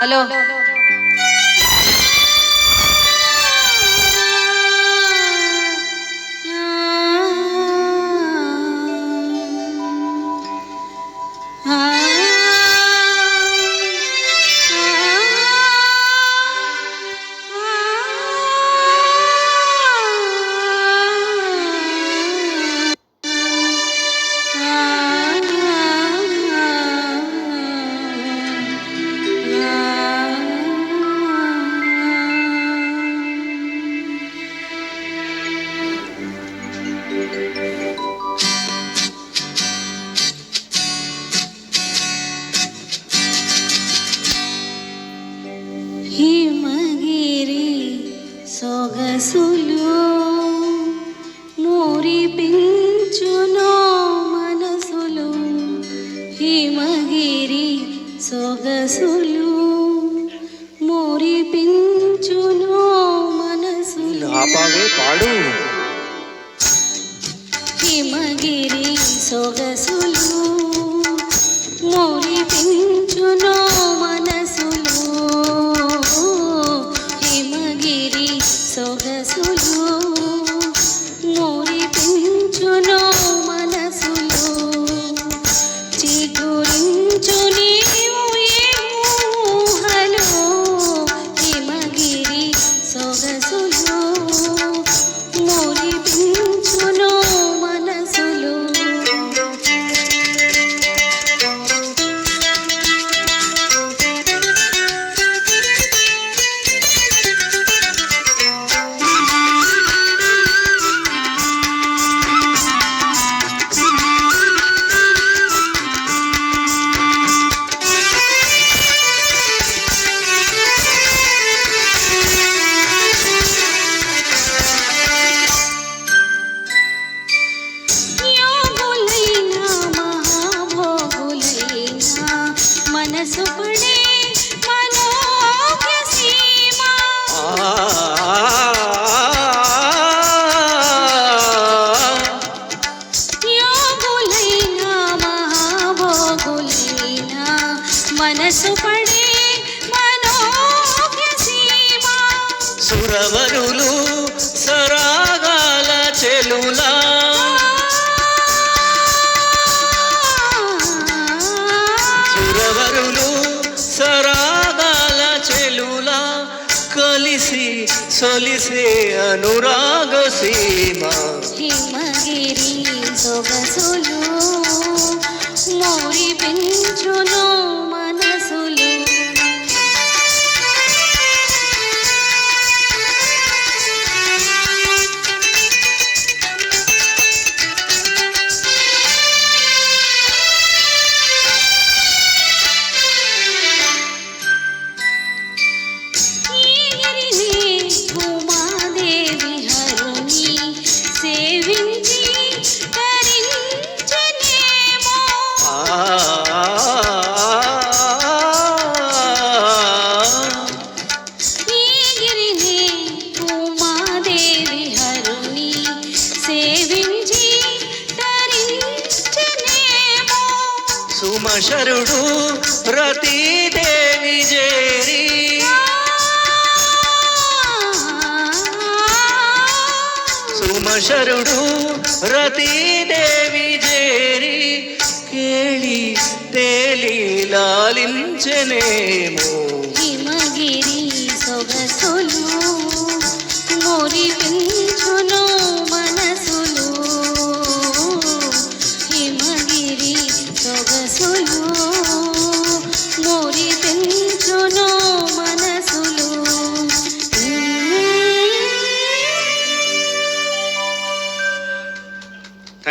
Hello హిమగిరి మనసులు మురిపించునో మనసులు హిమగిరి సొగసులు మురిపించునో మనసులు. ఆపావే పాడు. సొగసులు మురిపించునో మనసులు. చిగురించు నీవు ఏ హిమగిరి సొగసులు. మురిపించునో మనసు పడే మనోజ్ఞ సీమ మనోజ్ఞ సీమ సురవరులు సొలిసే అనురాగ సీమ. హిమగిరి సొగసులు శరుడు రతీదేవి జేరి సుమశరుడు రతీదేవి జేరి కేళి తేలి లాలించనేమో